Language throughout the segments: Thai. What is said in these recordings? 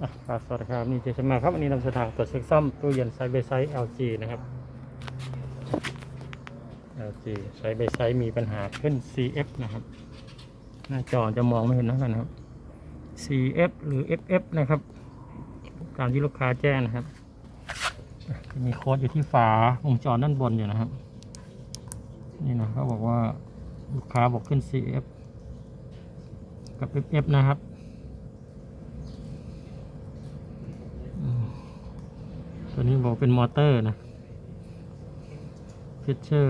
ครับสวัสดีครับนี่เจชมาครับวันนี้นำเสนอทางตรวจเช็คซ่อมตู้เย็นไซส์เบไซส์ LG นะครับ LG ไซส์เบไซส์มีปัญหาขึ้น CF นะครับ หน้าจอจะมองไม่เห็นนะครับ CF หรือ FF นะครับ ตามที่ลูกค้าแจ้งนะครับ มีโค้ดอยู่ที่ฝาวงจรด้านบนอยู่นะครับ นี่นะเขาบอกว่าลูกค้าบอกขึ้น CF กับ FF นะครับ ตัวนี้บอกเป็นมอเตอร์นะ Fisher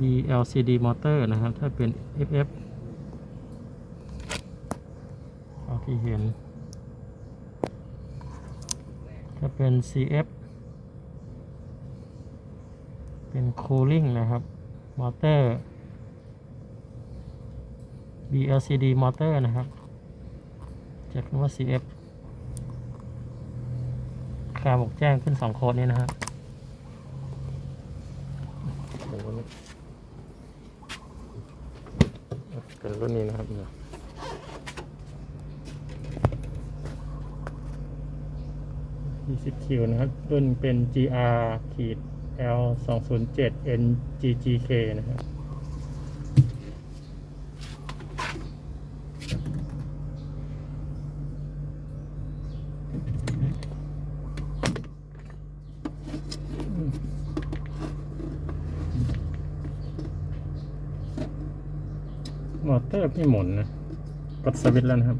BLCD มอเตอร์นะครับ ถ้าเป็น FF เท่าที่เห็น ถ้าเป็น CF เป็น cooling นะครับ มอเตอร์ BLCD มอเตอร์นะครับจะคำว่า CF คาบอกแจ้งขึ้นสองโค้ดนี้นะครับโอ้โหเป็นรุ่นนี้นะครับเนี่ย20คิวนะครับ รุ่นเป็น GR ขีด L 2 0 7 NGGK นะครับ มอเตอร์ไม่หมุนนะ กดสวิตช์แล้วนะครับ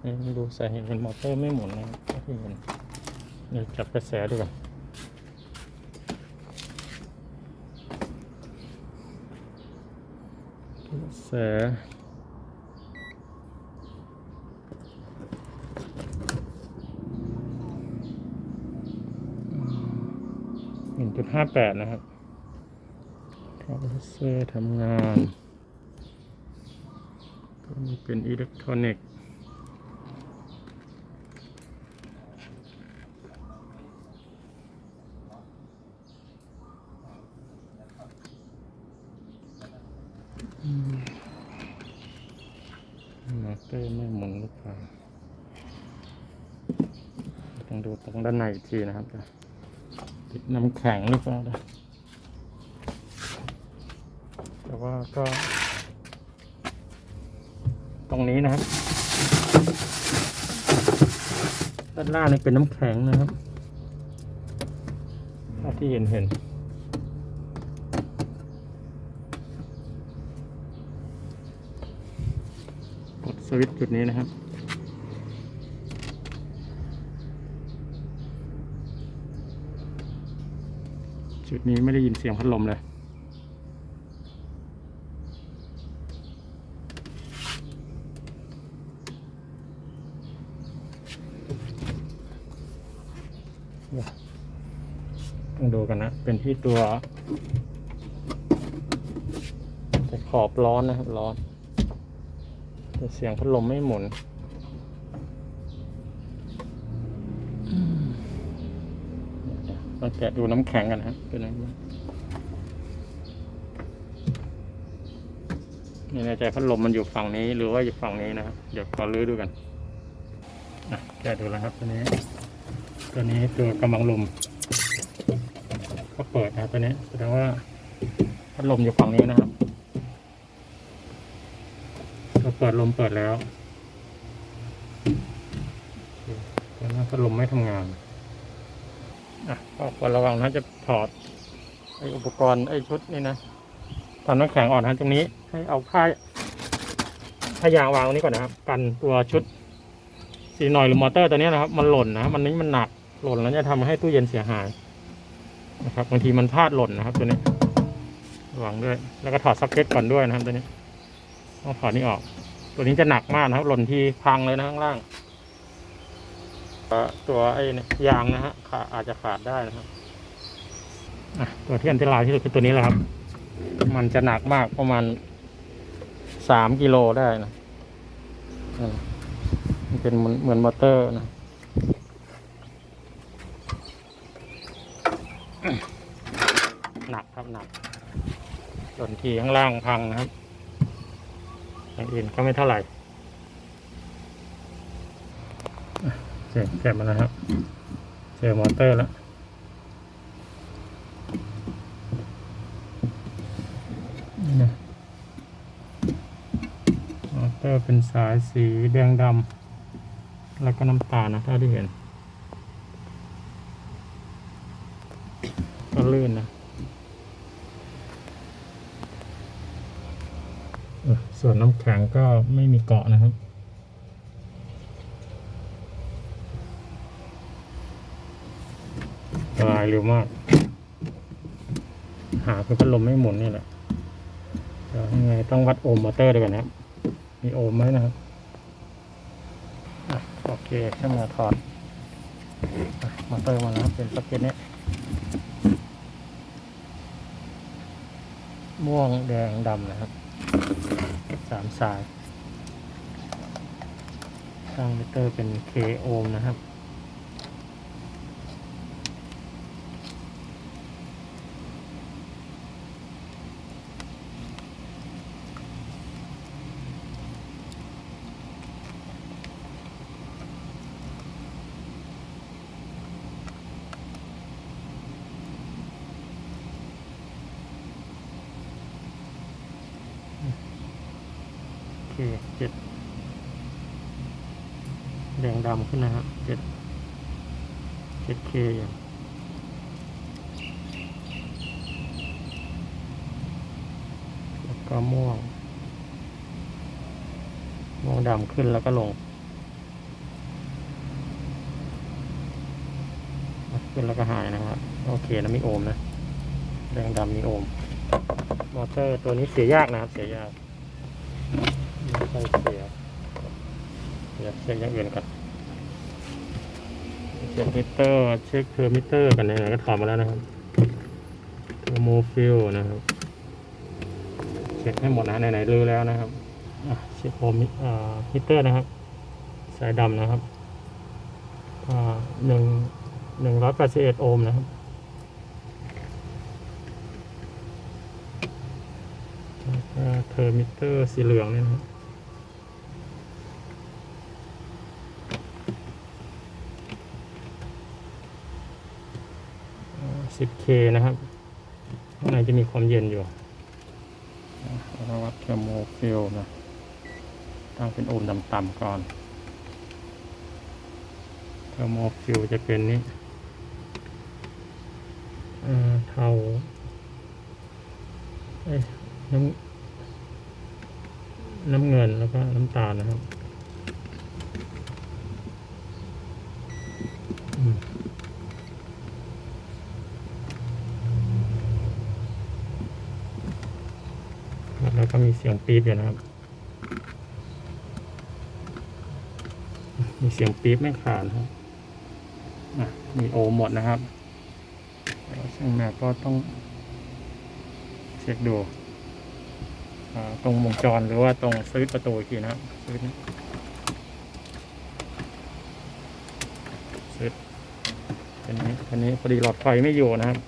เอ๊ะดูสาเหตุเห็นมอเตอร์ไม่หมุนนะที่เห็นเดี๋ยวจับกระแสดูก่อนกระแส หนึ่ง จุดห้าแปดนะครับคอมเพรสเซอร์ทำงานตัวนี้เป็นอิเล็กทรอนิกส์มมอเตอร์ไม่หมุนหรือเปล่าต้องดูตรงด้านในอีกทีนะครับ ติดน้ำแข็งหรือเปล่านะแต่ว่าก็ ตรงนี้นะครับด้านล่างนี่เป็นน้ำแข็งนะครับถ้าที่เห็นเห็นกดสวิตช์จุดนี้นะครับ จุดนี้ไม่ได้ยินเสียงพัดลมเลย ต้องดูกันนะ เป็นที่ตัวแต่ขอบร้อนนะครับร้อน แต่เสียงพัดลมไม่หมุน ต้อง แกะดูน้ำแข็งกันนะเป็นยังไงบ้างไม่แน่ใจพัดลมมันอยู่ฝั่งนี้หรือว่าอยู่ฝั่งนี้นะครับ เดี๋ยวขอรื้อดูกันะแกะดูแล้วครับตัวนี้ ตัวนี้ตัวกำลังลมก็เปิดนะครับตัวนี้แสดงว่าพัดลมอยู่ฝั่งนี้นะครับตัวเปิดลมเปิดแล้วแต่ว่าพัดลมไม่ทำงาน อะก็ควรระวังนะจะถอดไออุปกรณ์ไอชุดนี่นะทำน้ำแข็งอ่อนนะตรงนี้ให้เอาผ้าผ้ายางวางตรงนี้ก่อนนะครับ กันตัวชุดซีนอยหรือมอเตอร์ตัวนี้นะครับ มันหล่นนะมันนี้มันหนักหล่นแล้วจะทำให้ตู้เย็นเสียหายนะครับบางทีมันพลาดหล่นนะครับ ตัวนี้ระวังด้วย แล้วก็ถอดซ็อกเก็ตก่อนด้วยนะครับตัวนี้ต้องถอดนี่ออก ตัวนี้จะหนักมากนะครับ หล่นทีพังเลยนะข้างล่าง ตัวไอ้ยางนะฮะขาอาจจะขาดได้นะครับตัวที่อันตรายที่สุดคือตัวนี้แหละครับ มันจะหนักมากประมาณสามกิโลได้นะมันเป็นเหมือนเหมือนมอเตอร์นะหนักครับหนักส่วนทีข้างล่างพังนะครับอย่างอื่นก็ไม่เท่าไหร่ อะเจ็บเจ็บมาแล้วครับเจอมอเตอร์แล้วนี่นะมอเตอร์เป็นสายสีแดงดำแล้วก็น้ำตาลนะเท่าที่เห็นก็ลื่นนะส่วนน้ำแข็งก็ไม่มีเกาะนะครับ ละลายเร็วมาก หาคือพัดลมไม่หมุนนี่แหละยังไงต้องวัดโอห์มมอเตอร์ด้วยกันนะครับมีโอห์มไหมนะครับโอเคช่างมาถอดอมอเตอร์มาแล้วเป็นสเก็ตเนี้ยม่วงแดงดำนะครับสามสายตั้งมิเตอร์เป็น K โอห์มนะครับ เคเจ็ดแดงดำขึ้นนะครับเจ็ดเจ็ดเคอย่างแล้วก็ม่วง ม่วงดำขึ้นแล้วก็ลง ขึ้นแล้วก็หายนะครับ โอเคนะมีโอมนะ แดงดำมีโอม มอเตอร์ตัวนี้เสียยากนะครับ เสียยาก ไม่ค่อยเสีย เดี๋ยวเช็คอย่างอื่นก่อนเช็คมิเตอร์เช็คเทอร์มิเตอร์กันไหนๆก็ถอดมาแล้วนะครับเทอร์โมฟิลนะครับเช็คให้หมดนะไหนๆรู้แล้วนะครับเช็คโอมิมิเตอร์นะครับ สายดำนะครับหนึ่งหนึ่งร้อยแปดสิบเอ็ดโอห์มนะครับเทอร์มิเตอร์สีเหลืองนี่นะครับ 10K นะครับข้างในจะมีความเย็นอยู่แล้วก็วัดเทอร์โมฟิลนะตั้งเป็นโอห์มต่ำๆก่อนเทอร์โมฟิลจะเป็นนี้เอ่อเทาเอ้ยน้ำน้ำเงินแล้วก็น้ำตาลนะครับอืมแล้วก็ มีเสียงปี๊บอยู่นะครับ มีเสียงปี๊บไม่ขาดครับอะมีโอหมดนะครับแล้วช่างแม่ก็ต้องเช็คดูตรงวงจรหรือว่าตรงสวิตช์ประตูอีกทีนะครับสวิตช์อันนี้อันนี้พอดีหลอดไฟไม่อยู่นะครับ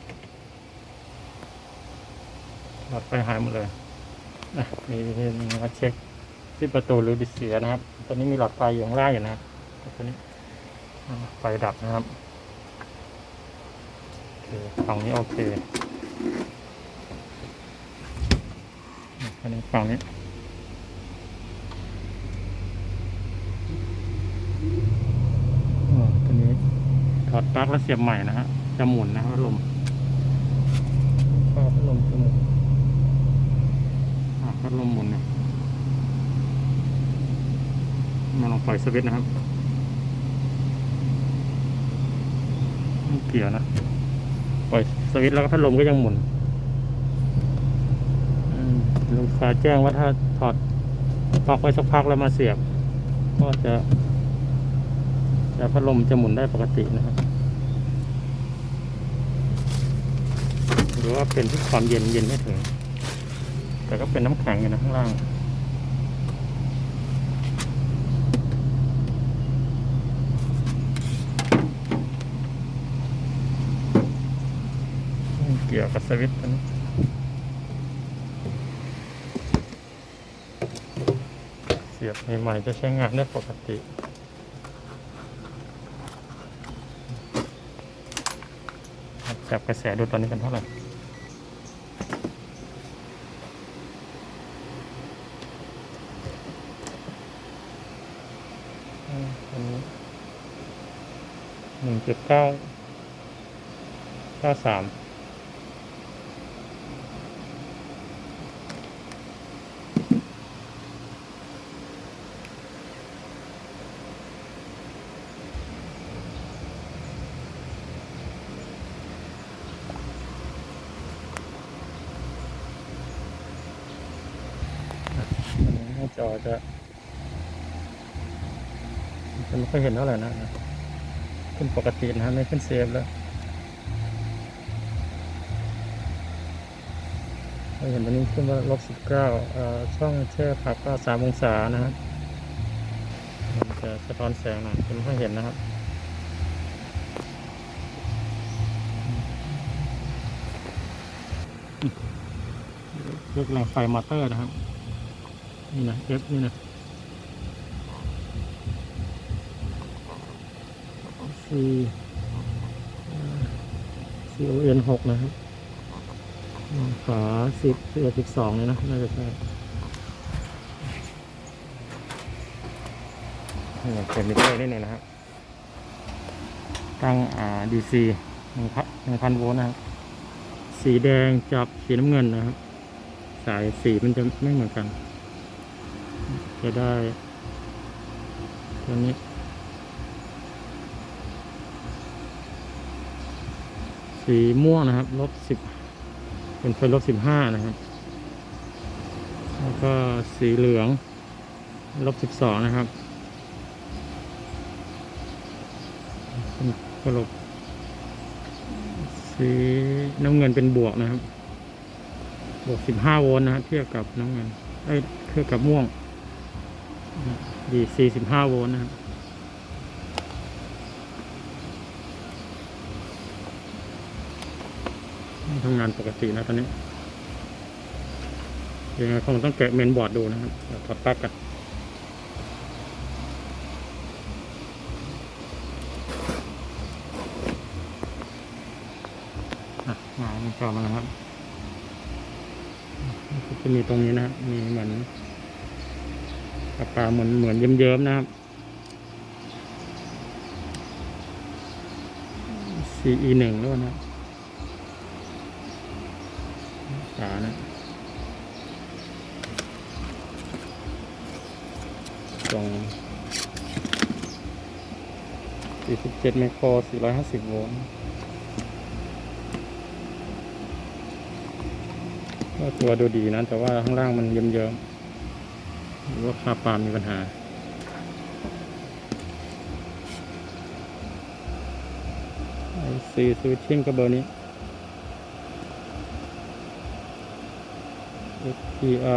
หลอดไฟหายหมดเลย นะมีมีมาเช็คที่ประตูหรือดิเสียนะครับ ตอนนี้มีหลอดไฟอยู่ข้างล่างอยู่นะครับต่ตัวนี้ไฟดับนะครับโอเคฝั่งนี้โอเคอันนี้ฝั่งนี้อ๋อตัวนี้ถอดปลั๊กแล้วเสียบใหม่นะฮะจะหมุนนะพัดลมก็พัดลมจะหมุนอะ พัดลมหมุนเนี่ยมาลองปล่อยสวิตช์นะครับไม่เกี่ยวนะ ปล่อยสวิตช์แล้วก็พัดลมก็ยังหมุนลูกค้าแจ้งว่าถ้าถอดปลั๊กไว้สักพักแล้วมาเสียบ ก็จะจะพัดลมจะหมุนได้ปกตินะครับหรือว่าเป็นที่ความเย็นเย็นไม่ถึง แต่ก็เป็นน้ำแข็งอยู่นะข้างล่าง เกี่ยวกับสวิตช์นี้เสียบใหม่ๆจะใช้งานได้ปกติจับกระแสดูตอนนี้กันเท่าไหร่ อืมอันนี้หนึ่ง จุดเก้าเก้าสามหน้าจอจะจะไม่ค่อยเห็นเท่าไหร่นะ ขึ้นปกตินะฮะไม่ขึ้นเซฟแล้วเราเห็นตอนนี้ขึ้นว่าลบสิบเก้าช่องแช่ผักก็สามองศานะฮะมันจะสะท้อนแสงหน่อยจะไม่ค่อยเห็นนะครับเลือกแรงไฟมอเตอร์นะครับ นี่นะ F นี่นะ C C O N หกนะครับอืมฝาสิบสิบเอ็ดสิบสองเลยนะน่าจะใช่นี่เซนมิเตอร์นี่หนึ่งนะครับตั้งอ่า DC หนึ่งพันหนึ่งพันโวลต์นะครับ สีแดงจับสีน้ำเงินนะครับ สายสีมันจะไม่เหมือนกัน จะได้ตัวนี้ สีม่วงนะครับลบสิบเป็นไฟลบสิบห้านะครับแล้วก็สีเหลืองลบสิบสองนะครับเป็นไฟลบสีน้ำเงินเป็นบวกนะครับ บวกสิบห้าโวลต์นะครับเทียบกับน้ำเงินเอ้ยเทียบกับม่วงดีสี่สิบห้าโวลต์นะครับ ทำงานปกตินะตอนนี้ยังไงคงต้องแกะเมนบอร์ดดูนะครับถอดปลั๊กกันอะมามันจอมาแล้วครับจะมีตรงนี้นะมีเหมือนปากกาเหมือนเหมือนเยิ้มๆนะครับ CE หนึ่งด้วยนะ ฝานะตรง47ไมโคร 450 โวลต์ก็ตัวดูดีนะ แต่ว่าข้างล่างมันเยิ้มๆหรือว่าคาปามมีปัญหาไอซีสวิตชิ่งก็เบอร์นี้ PR เอ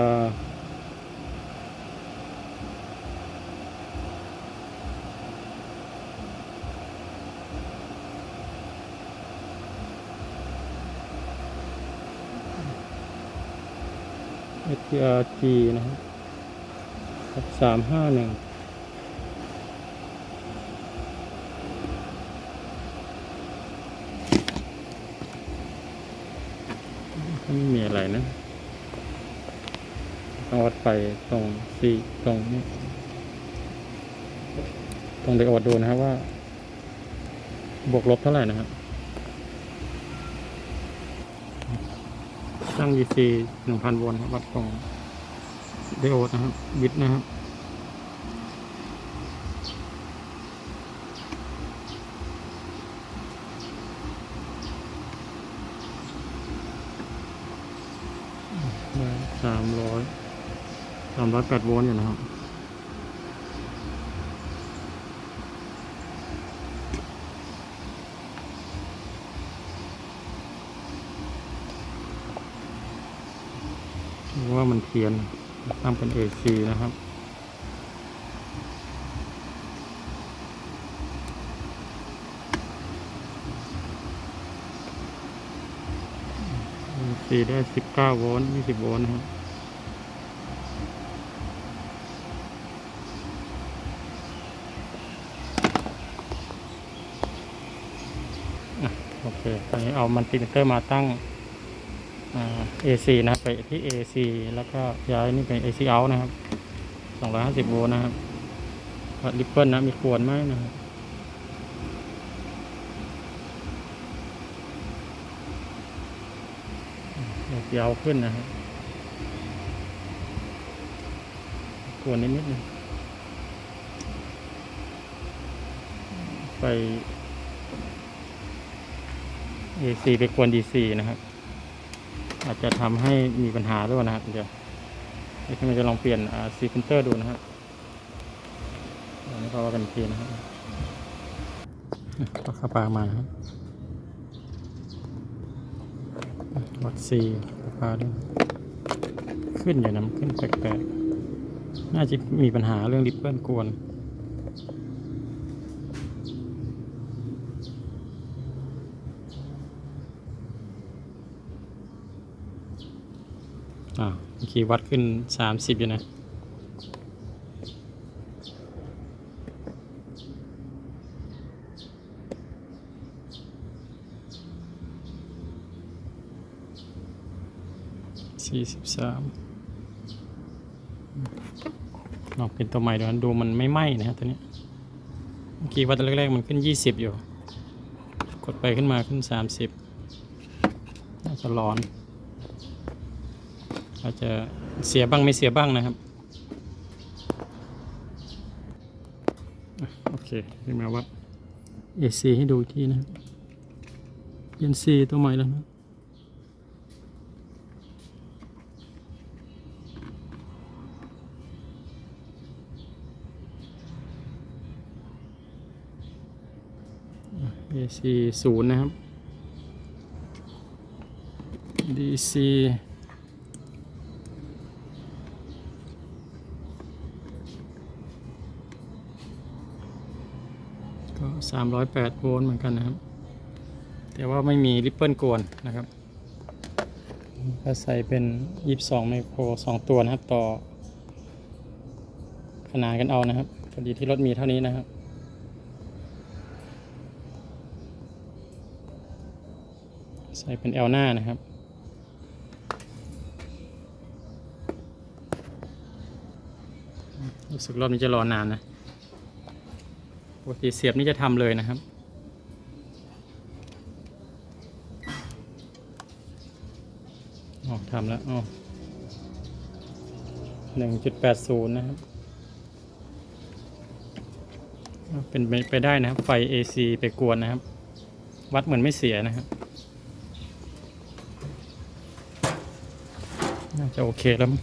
SPR G นะครับสามห้าหนึ่งไม่มีอะไรนะ เองวัดไปตรงซีตรงนี้ตรงเดโอดดูนะครับว่า บวกลบเท่าไหร่นะครับตั้ง Vc หนึ่งพันโวลต์ครับวัดตรงเดโอดนะครับ วิดนะครับ สามร้อยสาม ร้อยแปดโวลต์อยู่นะครับว่ามันเทียนตั้งเป็น AC นะครับสีได้สิบเก้าโวลต์ยี่สิบโวลต์นะครับ อะโอเค ตอนนี้ เอามันติมิเตอร์มาตั้งอ่า AC นะครับไปที่ AC แล้วก็ย้ายนี่เป็น AC out นะครับ 250 โวลต์นะครับริปเปิลนะ มีควรไหมนะครับ AC out ขึ้นนะครับควรนิดนิดนึงไป AC ไปกวน DC นะครับ อาจจะทำให้มีปัญหาด้วยนะครับ เดี๋ยวเดี๋ยวเราจะลองเปลี่ยนซีฟิลเตอร์ดูนะครับอันนี้ก็ว่ากันอีกทีนะครับก็ข้าปลามานะครับวัดซีปลาด้วยขึ้นอยู่นะมันขึ้นแปลกๆ น่าจะมีปัญหาเรื่องริปเปิลกวน อ่าเมื่อกี้วัดขึ้นสามสิบอยู่นะสี่สิบสามลองเป็นตัวใหม่ดูนะดูมันไม่ไหม้นะฮะตัวนี้เมื่อกี้วัดแรกๆมันขึ้นยี่สิบอยู่ กดไปขึ้นมาขึ้นสามสิบน่าจะร้อน อาจจะเสียบ้างไม่เสียบ้างนะครับ โอเคขึ้นมาวัด AC ให้ดูอีกทีนะครับเปลี่ยน C ตัวใหม่แล้วนะ AC ศูนย์นะครับ DC ก็ 308 โวลต์เหมือนกันนะครับ แต่ว่าไม่มีริปเปิลกวนนะครับก็ใส่เป็น 22 ไมโคร 2 ตัวนะครับ ต่อ ขนานกันเอานะครับพอดีที่รถมีเท่านี้นะครับใส่เป็น L หน้านะครับ รู้สึกรอบนี้จะรอนานนะ กติเสียบนี่จะทำเลยนะครับอ๋อทำแล้วอ๋อหนึ่งจุดแปดศูนย์นะครับ เป็นไปไปได้นะครับ ไฟ AC ไปกวนนะครับ วัดเหมือนไม่เสียนะครับ น่าจะโอเคแล้วมั้ง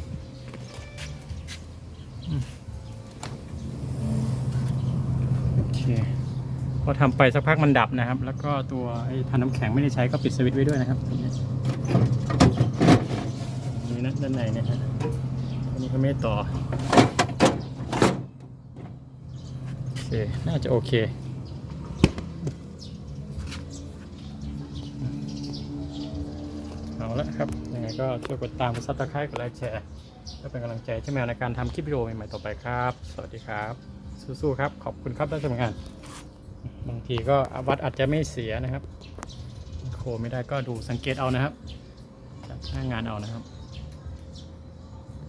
โอเค พอทำไปสักพักมันดับนะครับ แล้วก็ตัวไอ้ทานน้ำแข็งไม่ได้ใช้ก็ปิดสวิตช์ไว้ด้วยนะครับตรงนี้นี่นะด้านในเนี่ยฮะอันนี้ก็ไม่ได้ต่อโอเคน่าจะโอเคเอาละครับยังไงก็ช่วยกดตามกดซับสไครต์กดไลค์แชร์เพื่อเป็นกำลังใจให้แมวในการทำคลิปวิดีโอใหม่ๆต่อไปครับ สวัสดีครับ สู้ๆครับ ขอบคุณครับได้ทำงาน บางทีก็วัดอาจจะไม่เสียนะครับ โคไม่ได้ก็ดูสังเกตเอานะครับจากหน้างานเอานะครับ